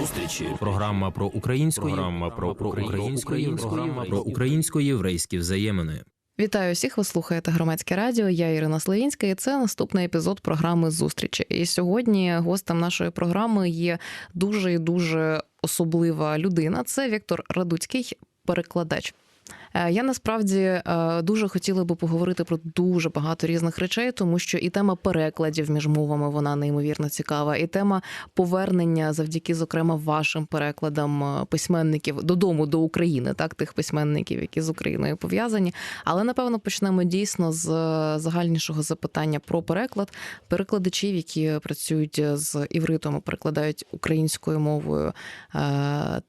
Зустрічі. Програма про українську програма про, про української програма про українсько-єврейські взаємини. Вітаю всіх. Ви слухаєте громадське радіо. Я Ірина Славінська, і це наступний епізод програми зустрічі. І сьогодні гостем нашої програми є дуже і дуже особлива людина. Це Віктор Радуцький, перекладач. Е, Я насправді е, дуже хотіла би поговорити про дуже багато різних речей, тому що і тема перекладів між мовами вона неймовірно цікава, і тема повернення завдяки, зокрема, вашим перекладам е, письменників додому до України, так тих письменників, які з Україною пов'язані. Але напевно почнемо дійсно з загальнішого запитання про переклад перекладачів, які працюють з івритом, перекладають українською мовою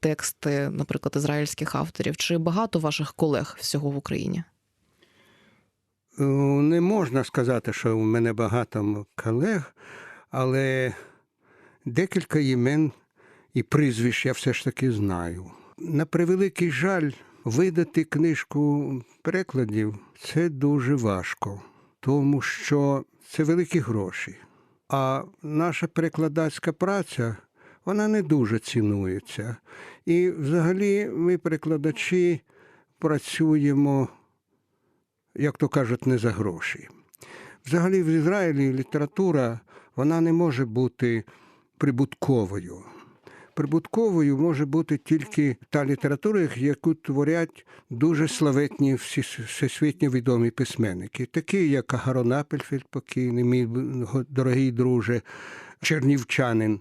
тексти, наприклад, ізраїльських авторів. Чи багато ваших колег всього в Україні? Е, Не можна сказати, що у мене багато колег, але декілька імен і прізвищ я все ж таки знаю. На превеликий жаль, видати книжку перекладів це дуже важко, тому що це великі гроші. А наша перекладацька праця вона не дуже цінується. І взагалі ми, перекладачі, працюємо як то кажуть, не за гроші. Взагалі, в Ізраїлі література вона не може бути прибутковою. Прибутковою може бути тільки та література, яку творять дуже славетні всесвітньо відомі письменники, такі як Агарон Апельфельд покійний, мій дорогий друже, чернівчанин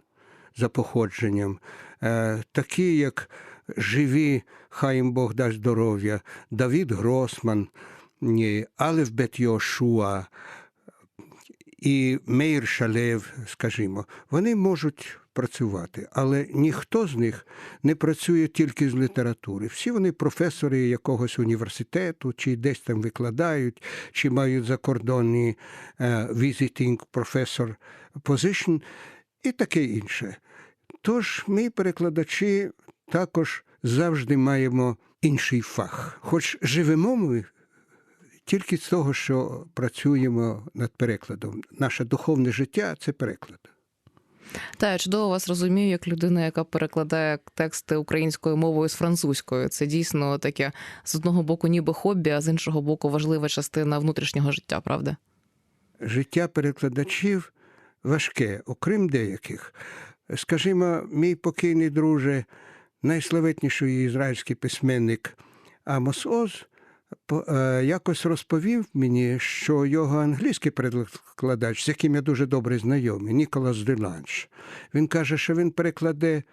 за походженням, е, такі як живі, хай їм Бог дасть здоров'я, Давід Гросман, ні, Алеф Бет Йошуа і Мейр Шалев, скажімо, вони можуть працювати, але ніхто з них не працює тільки з літератури. Всі вони професори якогось університету, чи десь там викладають, чи мають закордонні е, visiting professor position і таке інше. Тож ми, перекладачі, також завжди маємо інший фах. Хоч живемо ми тільки з того, що працюємо над перекладом. Наше духовне життя це переклад. Та я чудово вас розумію, як людина, яка перекладає тексти українською мовою з французькою. Це дійсно таке з одного боку, ніби хобі, а з іншого боку, важлива частина внутрішнього життя, правда? Життя перекладачів важке, окрім деяких. Скажімо, мій покійний друже, найславетніший ізраїльський письменник Амос Оз е, якось розповів мені, що його англійський перекладач, з яким я дуже добре знайомий, Ніколас Деланш, він каже, що він перекладе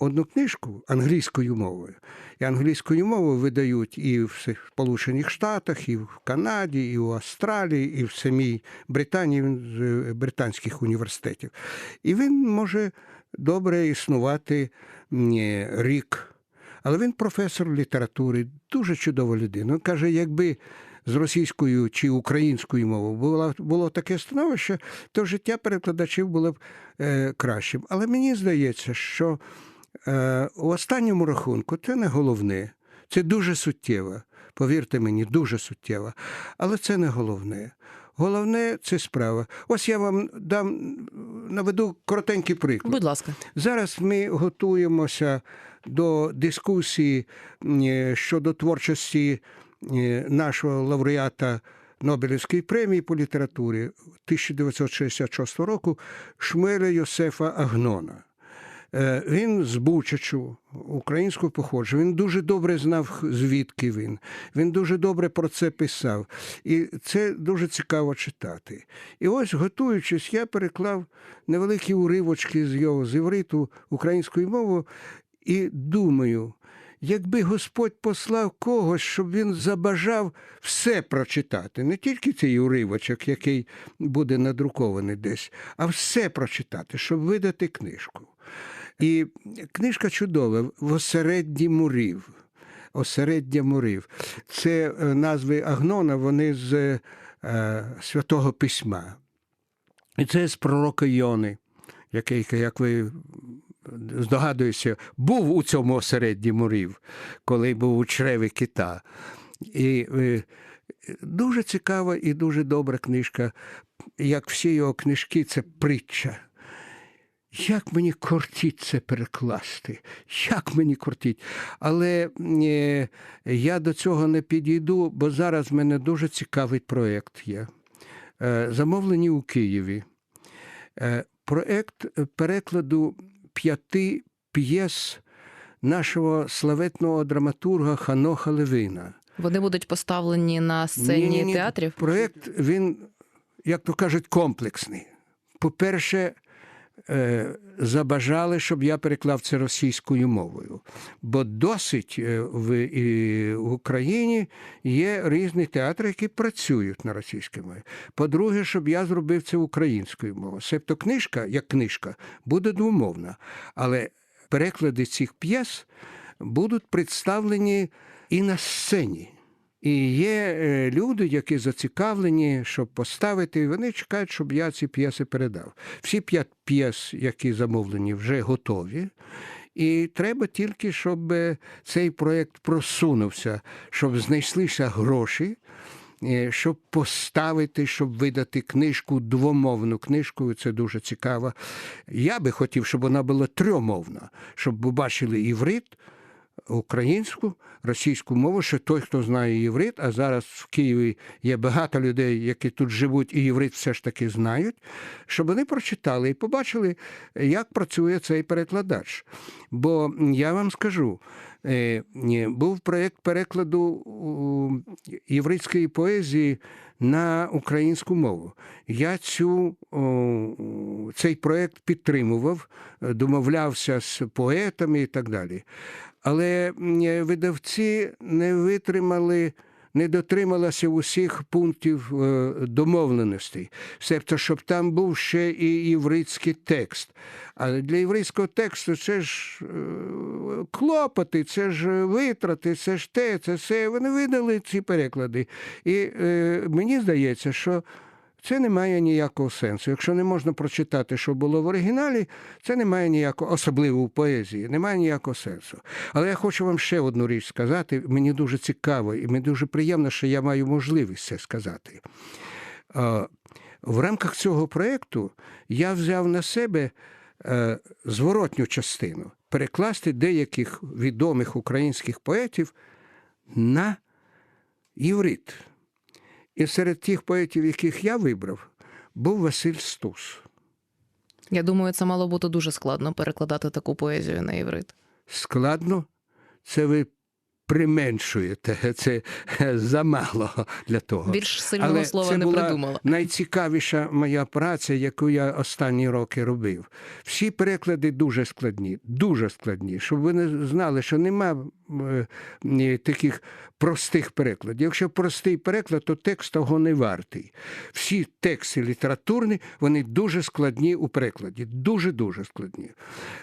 одну книжку англійською мовою. І англійською мовою видають і в Сполучених Штатах, і в Канаді, і в Австралії, і в самій Британії з е, британських університетів. І він може добре існувати рік. Але він професор літератури, дуже чудова людина. Він каже, якби з російською чи українською мовою було, було таке становище, то життя перекладачів було б е, кращим. Але мені здається, що е, у останньому рахунку це не головне, це дуже суттєво. Повірте мені, дуже суттєво. Але це не головне. Головне це справа. Ось я вам дам наведу коротенький приклад. Будь ласка, Зараз ми готуємося до дискусії е, щодо творчості е, нашого лауреата Нобелівської премії по літературі 1966 року Шмеля Йосефа Агнона. Е, Він з Бучачу, українського походження. Він дуже добре знав, звідки він. Він дуже добре про це писав. І це дуже цікаво читати. І ось, готуючись, я переклав невеликі уривочки з його з івриту українською мовою і думаю. Якби Господь послав когось, щоб він забажав все прочитати, не тільки цей уривочок, який буде надрукований десь, а все прочитати, щоб видати книжку. І книжка чудова осередді мурів. Осереддя мурів. Це е, назви Агнона, вони з е, Святого Письма. І це з пророка Йони, який, як ви здогадуєтеся, був у цьому осередді мурів, коли був у чреві кита. І е, дуже цікава і дуже добра книжка. Як всі його книжки, це притча. Як мені кортіть це перекласти? Як мені кортіть? Але е, я до цього не підійду, бо зараз в мене дуже цікавий проєкт є. Е, замовлені у Києві. Е, проєкт перекладу п'яти п'єс нашого славетного драматурга Ханоха Левина. Вони будуть поставлені на сцені Ні-ні-ні. театрів. Проєкт, він, як то кажуть, комплексний. По-перше, е, забажали, щоб я переклав це російською мовою. Бо досить е, в Україні є різні театри, які працюють на російській мові. По-друге, щоб я зробив це українською мовою. Себто книжка, як книжка, буде двомовна. Але переклади цих п'єс будуть представлені і на сцені. І є е, люди, які зацікавлені, щоб поставити, і вони чекають, щоб я ці п'єси передав. Всі п'ять п'єс, які замовлені, вже готові. І треба тільки, щоб е, цей проєкт просунувся, щоб знайшлися гроші, е, щоб поставити, щоб видати книжку, двомовну книжку, це дуже цікаво. Я би хотів, щоб вона була трьомовна, щоб бачили іврит, українську, російську мову, що той, хто знає єврит, а зараз в Києві є багато людей, які тут живуть, і єврит все ж таки знають, щоб вони прочитали і побачили, як працює цей перекладач. Бо я вам скажу, е, був проєкт перекладу у, євритської поезії на українську мову. Я цю, цей проєкт підтримував, домовлявся з поетами і так далі. Але е, видавці не витримали, не дотрималися усіх пунктів е, домовленостей. Себто, щоб там був ще і єврейський текст. А для єврейського тексту це ж е, клопоти, це ж витрати, це ж те, це все. Вони видали ці переклади. І мені здається, що це не має ніякого сенсу. Якщо не можна прочитати, що було в оригіналі, це не має ніякого, особливо в поезії, не має ніякого сенсу. Але я хочу вам ще одну річ сказати. Мені дуже цікаво, і мені дуже приємно, що я маю можливість це сказати. В рамках цього проєкту я взяв на себе е, зворотню частину перекласти деяких відомих українських поетів на єврит. І серед тих поетів, яких я вибрав, був Василь Стус. Я думаю, це мало бути дуже складно перекладати таку поезію на єврит. Складно, це ви применшуєте, це замало для того. Більш сильного Але слова це не була придумала. найцікавіша моя праця, яку я останні роки робив. Всі переклади дуже складні, дуже складні, щоб ви не знали, що нема е, таких простих перекладів. Якщо простий переклад, то текст того не вартий. Всі тексти літературні, вони дуже складні у перекладі. Дуже-дуже складні.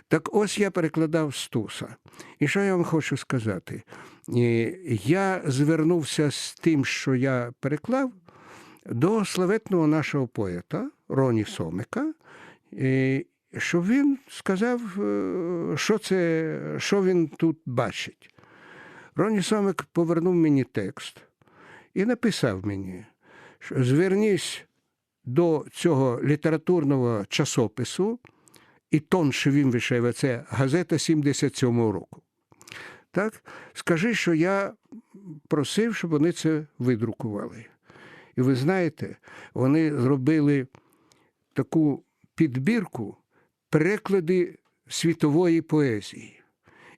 Так ось я перекладав Стуса. І що я вам хочу сказати? Е, Я звернувся з тим, що я переклав, до славетного нашого поета Роні Сомика, е, щоб він сказав, е, що, це, що він тут бачить. Роні Сомик повернув мені текст і написав мені, що звернись до цього літературного часопису, і тон, він це газета 77-го року. Так? Скажи, що я просив, щоб вони це видрукували. І ви знаєте, вони зробили таку підбірку переклади світової поезії.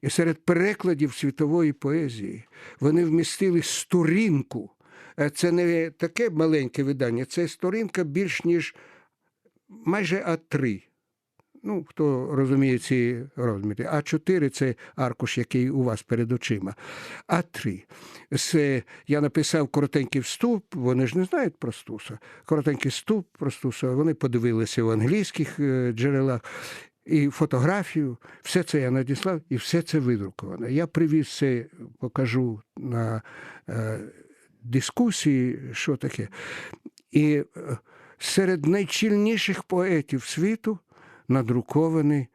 І серед перекладів світової поезії вони вмістили сторінку. Е, Це не таке маленьке видання, це сторінка більш ніж майже А3. Ну, хто розуміє ці розміри. А4 це аркуш, який у вас перед очима. А3. Це я написав коротенький вступ, вони ж не знають про Стуса. Коротенький вступ про Стуса, вони подивилися в англійських е, джерелах. І фотографію, все це я надіслав, і все це видруковано. Я привіз це, покажу на е, дискусії, що таке. І е, серед найчільніших поетів світу надрукований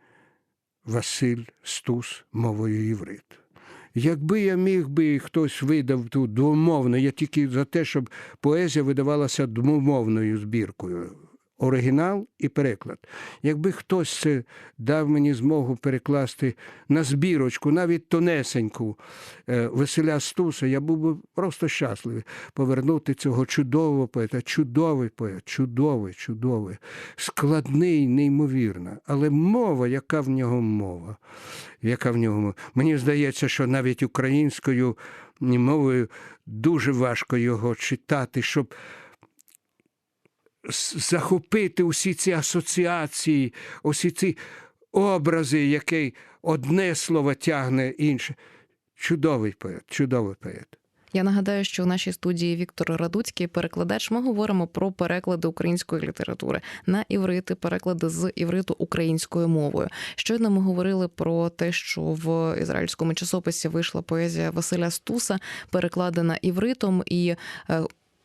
Василь Стус мовою єврит. Якби я міг би хтось видав тут двомовно, я тільки за те, щоб поезія видавалася двомовною збіркою. Оригінал і переклад. Якби хтось це дав мені змогу перекласти на збірочку, навіть тонесеньку е, Василя Стуса, я був би просто щасливий повернути цього чудового поета. Чудовий поет, чудовий, чудовий, складний, неймовірно. Але мова, яка в нього мова? Яка в нього мова? Мені здається, що навіть українською мовою дуже важко його читати, щоб захопити усі ці асоціації, усі ці образи, які одне слово тягне інше. Чудовий поет, чудовий поет. Я нагадаю, що у нашій студії Віктор Радуцький, перекладач. Ми говоримо про переклади української літератури на іврити, переклади з івриту українською мовою. Щойно ми говорили про те, що в ізраїльському часописі вийшла поезія Василя Стуса, перекладена івритом. І е,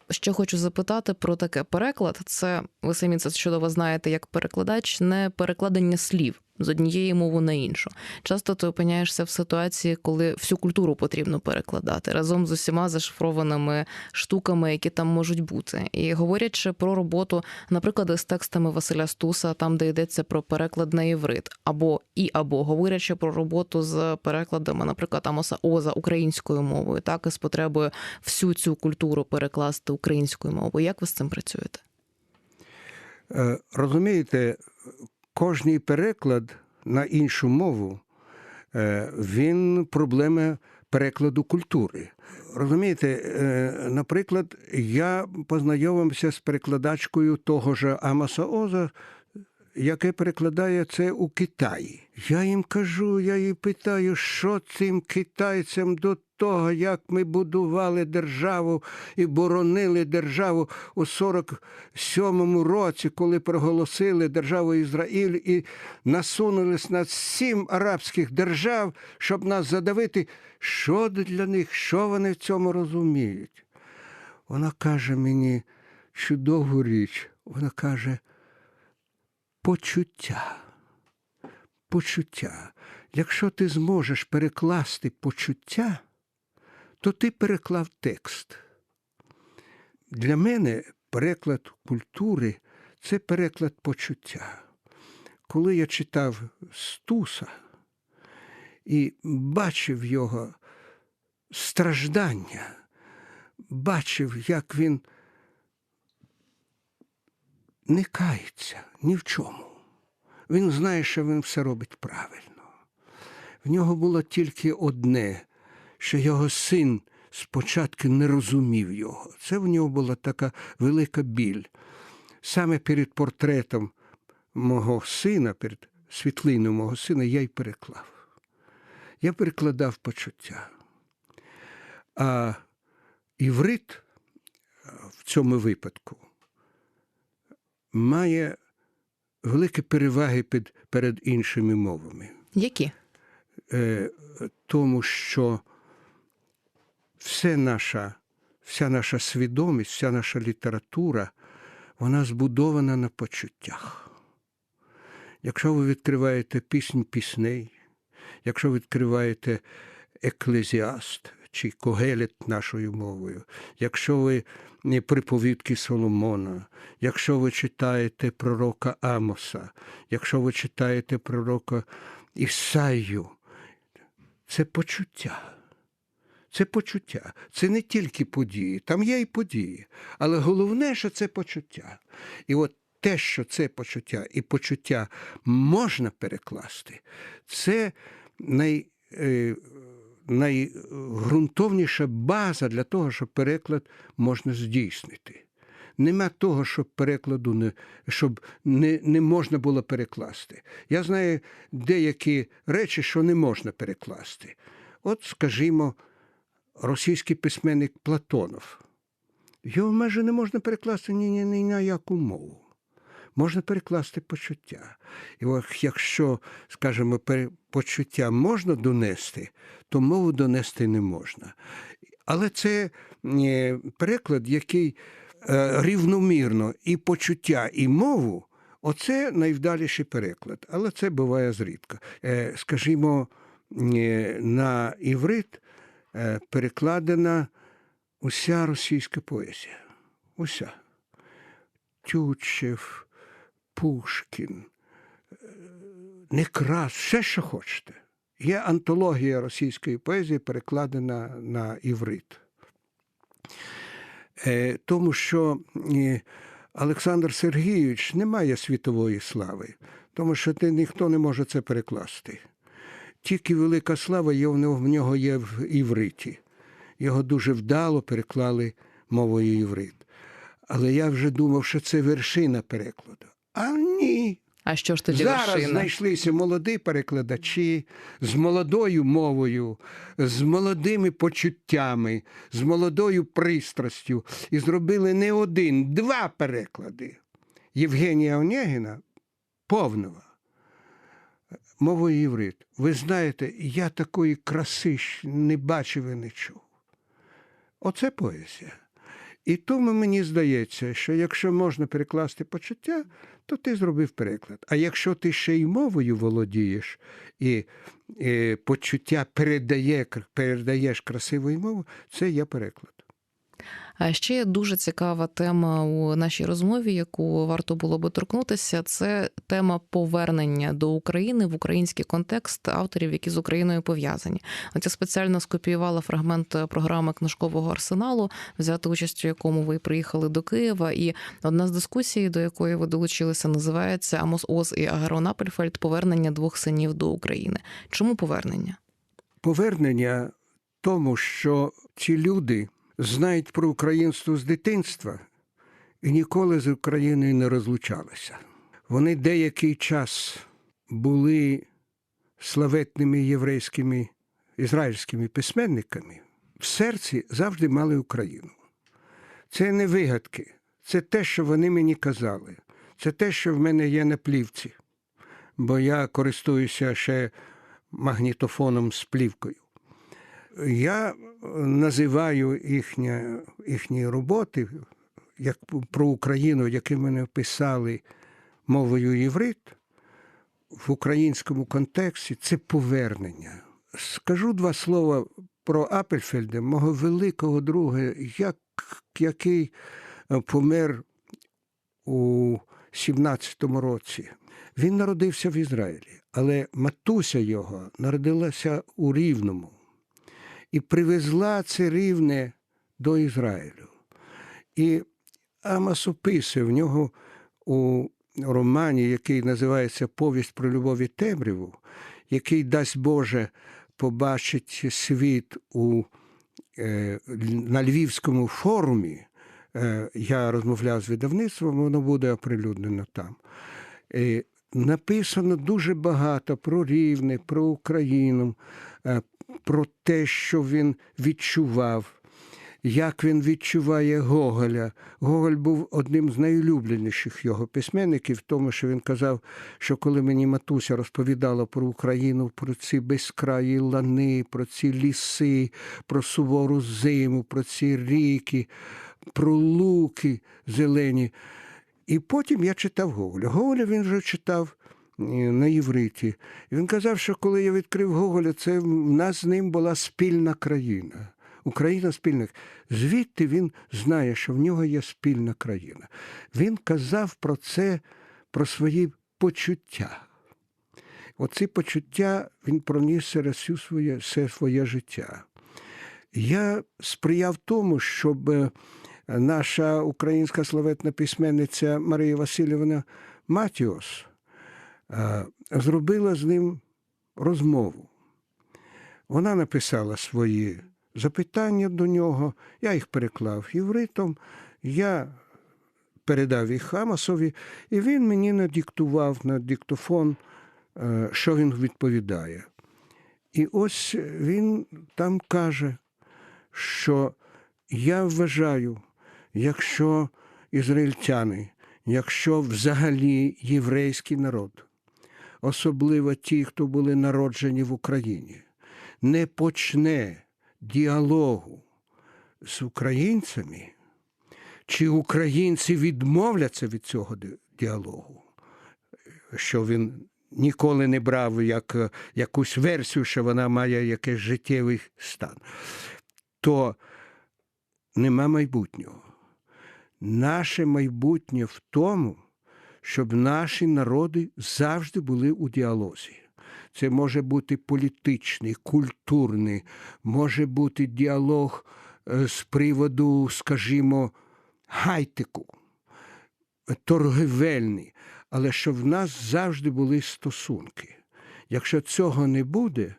ще хочу запитати про таке переклад. Це ви самі це чудово знаєте, як перекладач, не перекладення слів. З однієї мови на іншу. Часто ти опиняєшся в ситуації, коли всю культуру потрібно перекладати разом з усіма зашифрованими штуками, які там можуть бути. І говорячи про роботу, наприклад, з текстами Василя Стуса, там де йдеться про переклад на іврит, або і або говорячи про роботу з перекладами, наприклад, Амоса Оза українською мовою, так і з потребою всю цю культуру перекласти українською мовою. Як ви з цим працюєте? Е, Розумієте, кожний переклад на іншу мову е, він проблема перекладу культури. Розумієте, е, наприклад, я познайомився з перекладачкою того ж Амаса Оза, яке перекладає це у Китаї. Я їм кажу, я їй питаю, що цим китайцям до того, як ми будували державу і боронили державу у 47-му році, коли проголосили державу Ізраїль і насунулись на сім арабських держав, щоб нас задавити. Що для них, що вони в цьому розуміють? Вона каже мені чудову річ. Вона каже, почуття. Почуття. Якщо ти зможеш перекласти почуття, то ти переклав текст. Для мене переклад культури це переклад почуття. Коли я читав Стуса і бачив його страждання, бачив, як він не кається ні в чому. Він знає, що він все робить правильно. В нього було тільки одне, що його син спочатку не розумів його. Це в нього була така велика біль. Саме перед портретом мого сина, перед світлиною мого сина, я й переклав. Я перекладав почуття. А іврит в цьому випадку має великі переваги під, перед іншими мовами. Які? Е, тому що все наша, вся наша свідомість, вся наша література, вона збудована на почуттях. Якщо ви відкриваєте піснь пісней, якщо відкриваєте еклезіаст чи когелет нашою мовою, якщо ви е, приповідки Соломона, якщо ви читаєте пророка Амоса, якщо ви читаєте пророка Ісаю, це почуття. Це почуття. Це не тільки події, там є і події. Але головне, що це почуття. І от те, що це почуття, і почуття можна перекласти, це най, е, найґрунтовніша база для того, щоб переклад можна здійснити. Нема того, щоб перекладу не щоб не, не можна було перекласти. Я знаю деякі речі, що не можна перекласти. От, скажімо, російський письменник Платонов. Його майже не можна перекласти ні, ні, ні на яку мову. Можна перекласти почуття. І якщо, скажімо, почуття можна донести, то мову донести не можна. Але це е, переклад, який е, рівномірно і почуття, і мову, оце найвдаліший переклад. Але це буває зрідка. Е, Скажімо, на іврит перекладена уся російська поезія. Уся. Тютчев, Пушкін, е, Некрас, все, що хочете. Є антологія російської поезії, перекладена на іврит. Е, Тому що е, Олександр Сергійович не має світової слави, тому що ніхто не може це перекласти. Тільки велика слава є в нього, є в івриті. Його дуже вдало переклали мовою іврит. Але я вже думав, що це вершина перекладу. А ні. А що ж тоді Зараз вершина? знайшлися молоді перекладачі з молодою мовою, з молодими почуттями, з молодою пристрастю і зробили не один, два переклади Євгенія Онегіна повного мовою єврит. Ви знаєте, я такої краси не бачив і не чув. Оце поезія. І тому мені здається, що якщо можна перекласти почуття, то ти зробив переклад. А якщо ти ще й мовою володієш і, і почуття передає, передаєш красивою мовою, це є переклад. А ще дуже цікава тема у нашій розмові, яку варто було би торкнутися. Це тема повернення до України в український контекст авторів, які з Україною пов'язані. От я спеціально скопіювала фрагмент програми книжкового арсеналу, взяти участь у якому ви приїхали до Києва. І одна з дискусій, до якої ви долучилися, називається Амос Оз і Агарон Апельфельд Повернення двох синів до України. Чому повернення? Повернення тому, що ці люди знають про українство з дитинства і ніколи з Україною не розлучалися. Вони деякий час були славетними єврейськими ізраїльськими письменниками, в серці завжди мали Україну. Це не вигадки, це те, що вони мені казали, це те, що в мене є на плівці, бо я користуюся ще магнітофоном з плівкою. Я називаю їхня, їхні роботи як про Україну, які мене писали мовою єврит, в українському контексті це повернення. Скажу два слова про Апельфельда, мого великого друга, як, який помер у 17-му році. Він народився в Ізраїлі, але матуся його народилася у Рівному і привезла це рівне до Ізраїлю. І Амос описує в нього у романі, який називається Повість про любові темряву, який дасть Боже побачить світ у, е, на Львівському форумі. Е, я розмовляв з видавництвом, воно буде оприлюднено там. Е, написано дуже багато про Рівне, про Україну, е, про те, що він відчував, як він відчуває Гоголя. Гоголь був одним з найулюбленіших його письменників, тому що він казав, що коли мені матуся розповідала про Україну, про ці безкраї лани, про ці ліси, про сувору зиму, про ці ріки, про луки зелені. І потім я читав Гоголя. Гоголя він вже читав на євриті. І він казав, що коли я відкрив Гоголя, це в нас з ним була спільна країна. Україна спільна. Звідти він знає, що в нього є спільна країна. Він казав про це, про свої почуття. Оці почуття він проніс через всю своє, все своє життя. Я сприяв тому, щоб наша українська славетна письменниця Марія Васильівна Матіос зробила з ним розмову. Вона написала свої запитання до нього, я їх переклав євритом, я передав їх Хамасові, і він мені надиктував на диктофон, що він відповідає. І ось він там каже, що я вважаю, якщо ізраїльтяни, якщо взагалі єврейський народ, особливо ті, хто були народжені в Україні, не почне діалогу з українцями, чи українці відмовляться від цього діалогу, що він ніколи не брав як якусь версію, що вона має якийсь життєвий стан, то нема майбутнього. Наше майбутнє в тому, щоб наші народи завжди були у діалозі. Це може бути політичний, культурний, може бути діалог е, з приводу, скажімо, гайтику, торгівельний, але щоб в нас завжди були стосунки. Якщо цього не буде,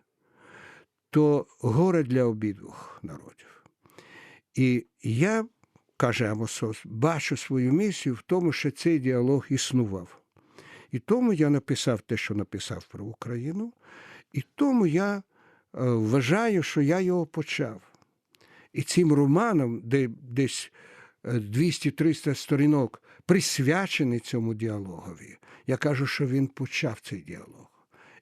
то горе для обидвох народів. І я, каже Амосос, бачу свою місію в тому, що цей діалог існував. І тому я написав те, що написав про Україну, і тому я е, вважаю, що я його почав. І цим романом, де десь е, 200-300 сторінок присвячений цьому діалогові, я кажу, що він почав цей діалог.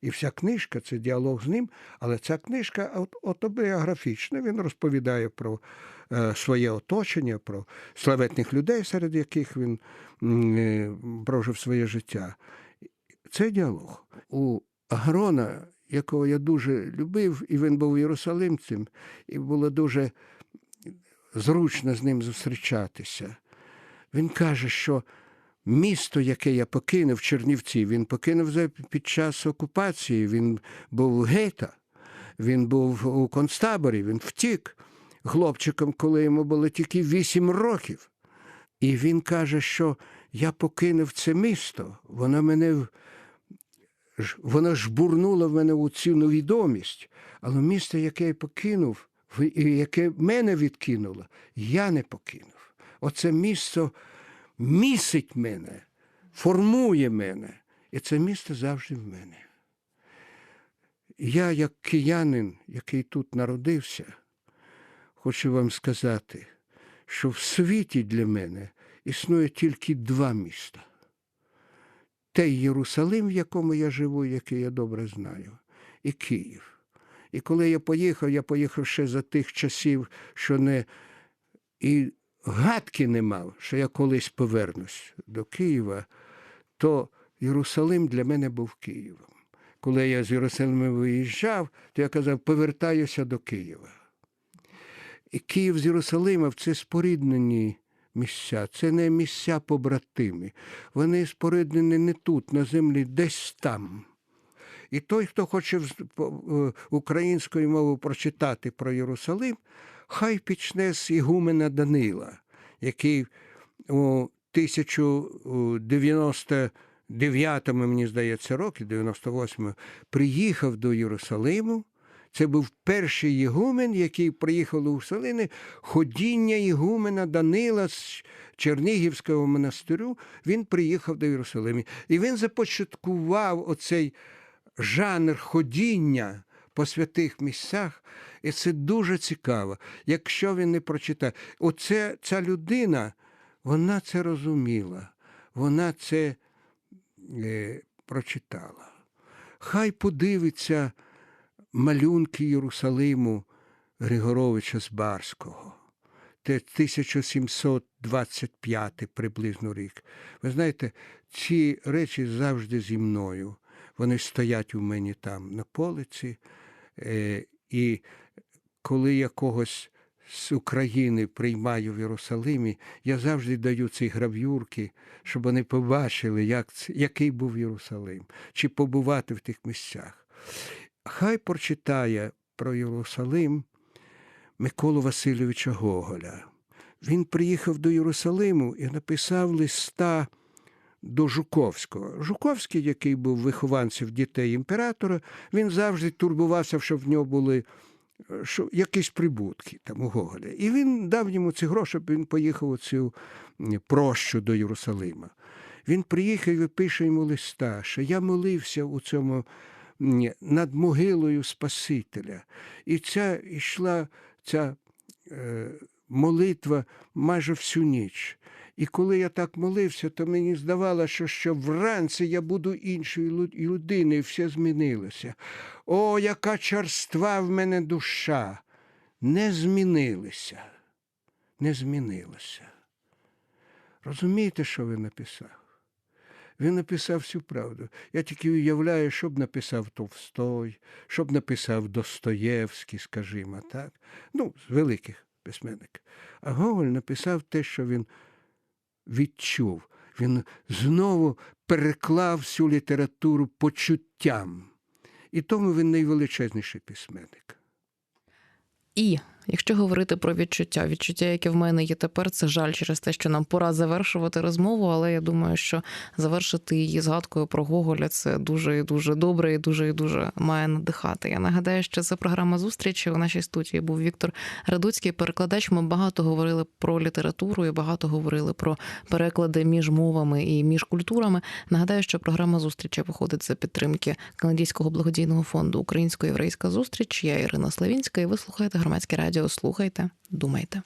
І вся книжка це діалог з ним, але ця книжка ав- автобіографічна. Він розповідає про е, своє оточення, про славетних людей, серед яких він е, прожив своє життя. Це діалог. У Агрона, якого я дуже любив, і він був єрусалимцем, і було дуже зручно з ним зустрічатися. Він каже, що місто, яке я покинув, Чернівці, він покинув під час окупації. Він був гета, він був у концтаборі, він втік хлопчиком, коли йому було тільки вісім років. І він каже, що я покинув це місто, воно мене воно жбурнуло в мене у цю невідомість. Але місто, яке я покинув, яке мене відкинуло, я не покинув. Оце місто місить мене, формує мене. І це місто завжди в мене. Я, як киянин, який тут народився, хочу вам сказати, що в світі для мене існує тільки два міста. Те Єрусалим, в якому я живу, який я добре знаю, і Київ. І коли я поїхав, я поїхав ще за тих часів, що не і гадки не мав, що я колись повернусь до Києва, то Єрусалим для мене був Києвом. Коли я з Єрусалима виїжджав, то я казав, повертаюся до Києва. І Київ з Єрусалимом це споріднені місця, це не місця побратими. Вони споріднені не тут, на землі, десь там. І той, хто хоче е, українською мовою прочитати про Єрусалим, хай почне з Ігумена Данила, який у 1099, мені здається, роки, 98 приїхав до Єрусалиму. Це був перший Єгумен, який приїхав до Єрусалими, ходіння Єгумена Данила з Чернігівського монастирю. Він приїхав до Єрусалиму. І він започаткував оцей жанр ходіння по святих місцях, і це дуже цікаво. Якщо він не прочитає, оце ця людина, вона це розуміла, вона це е, прочитала. Хай подивиться малюнки Єрусалиму Григоровича Збарського. Це 1725 приблизно рік. Ви знаєте, ці речі завжди зі мною. Вони стоять у мені там на полиці. Е, і коли я когось з України приймаю в Єрусалимі, я завжди даю ці гравюрки, щоб вони побачили, як який був Єрусалим, чи побувати в тих місцях. Хай прочитає про Єрусалим Миколу Васильовича Гоголя. Він приїхав до Єрусалиму і написав листа до Жуковського. Жуковський, який був вихованцем дітей імператора, він завжди турбувався, щоб в нього були е, що, якісь прибутки там у Гоголя. І він дав йому ці гроші, щоб він поїхав у цю прощу до Єрусалима. Він приїхав і пише йому листа, що я молився у цьому над могилою Спасителя. І ця йшла ця е, молитва майже всю ніч. І коли я так молився, то мені здавалося, що, що вранці я буду іншою людиною, і все змінилося. О, яка черства в мене душа! Не змінилися, не змінилося. Розумієте, що він написав? Він написав всю правду. Я тільки уявляю, що б написав Товстой, що б написав Достоєвський, скажімо, так? Ну, з великих письменників. А Гоголь написав те, що він відчув. Він знову переклав всю літературу почуттям. І тому він найвеличезніший письменник. І якщо говорити про відчуття, відчуття, яке в мене є тепер, це жаль через те, що нам пора завершувати розмову, але я думаю, що завершити її згадкою про Гоголя це дуже і дуже добре, і дуже і дуже має надихати. Я нагадаю, що це програма зустрічі. У нашій студії був Віктор Радуцький, перекладач. Ми багато говорили про літературу і багато говорили про переклади між мовами і між культурами. Нагадаю, що програма зустрічі виходить за підтримки канадського благодійного фонду Українсько-єврейська зустріч. Я Ірина Славінська, і ви слухаєте громадське радіо. Слухайте, думайте.